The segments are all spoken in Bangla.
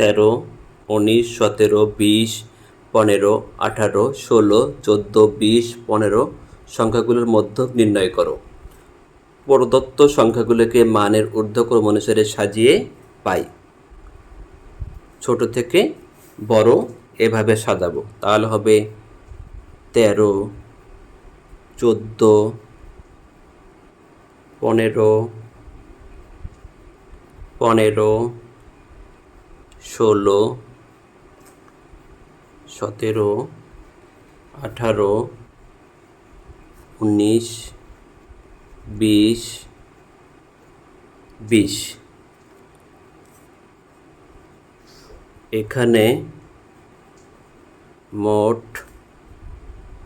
তেরো, উনিশ, সতেরো, বিশ, পনেরো, আঠারো, ষোলো, চোদ্দ, বিশ, পনেরো সংখ্যাগুলোর মধ্যে নির্ণয় করো। প্রদত্ত সংখ্যাগুলোকে মানের ঊর্ধ্বক্রম অনুসারে সাজিয়ে পাই। ছোট থেকে বড় এভাবে সাজাবো। তাহলে হবে তেরো, চোদ্দ, পনেরো পনেরো ষোলো, সতেরো, আঠারো, উনিশ, বিশ বিশ। এখানে মোট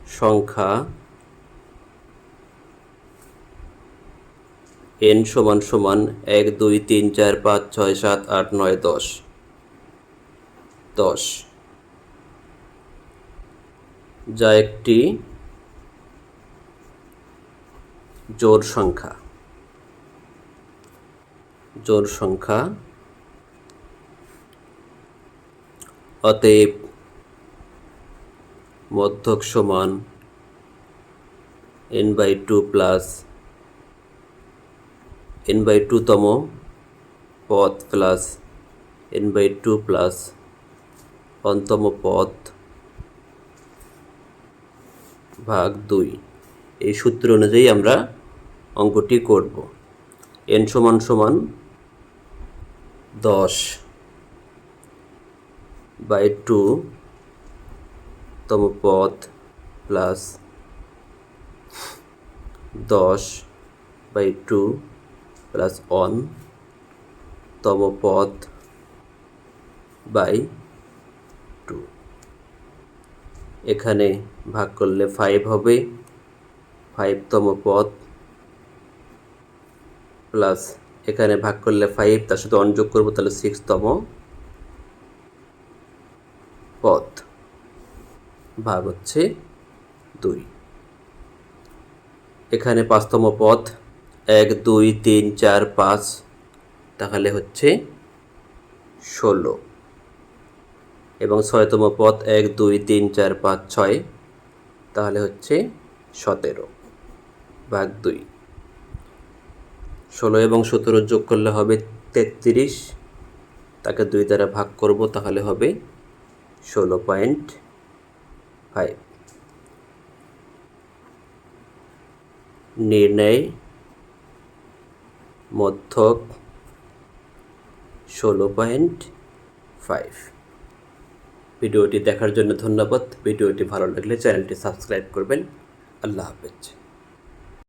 সংখ্যা এন সমান সমান এক, দুই, তিন, চার, পাঁচ, ছয়, সাত, আট, নয়, দশ। দশ। যা একটি জোড় সংখ্যা। জোড় সংখ্যা। অতএব মধ্যক সমান N by two plus N by টুতম পদ plus N by two plus অন্তম পদ ভাগ দুই। এই সূত্র অনুযায়ী আমরা অঙ্কটি করব। এন সমান সমান দশ বাই টু তম পদ প্লাস দশ বাই টু প্লাস ওয়ান তম পদ বাই টু এখানে ভাগ করলে ফাইভ হবে। ফাইভতম পদ প্লাস এখানে ভাগ করলে ফাইভ তার সাথে অন যোগ করব, তাহলে সিক্সতম পদ। ভাগ হচ্ছে দুই। এখানে পাঁচতম পদ, এক, দুই, তিন, চার, পাঁচ, তাহলে হচ্ছে ষোলো। এবং ছয়তম পথ এক, দুই, তিন, চার, পাঁচ, ছয়। তাহলে হচ্ছে সতেরো ভাগ দুই। ষোলো এবং সতেরো যোগ করলে হবে তেত্রিশ। তাকে দুই দ্বারা ভাগ করব, তাহলে হবে ষোলো পয়েন্ট ফাইভ। নির্ণয় মধ্যক ষোলো পয়েন্ট ফাইভ। ভিডিওটি দেখার জন্য ধন্যবাদ। ভিডিওটি ভালো লাগলে চ্যানেলটি সাবস্ক্রাইব করবেন। আল্লাহ হাফেজ।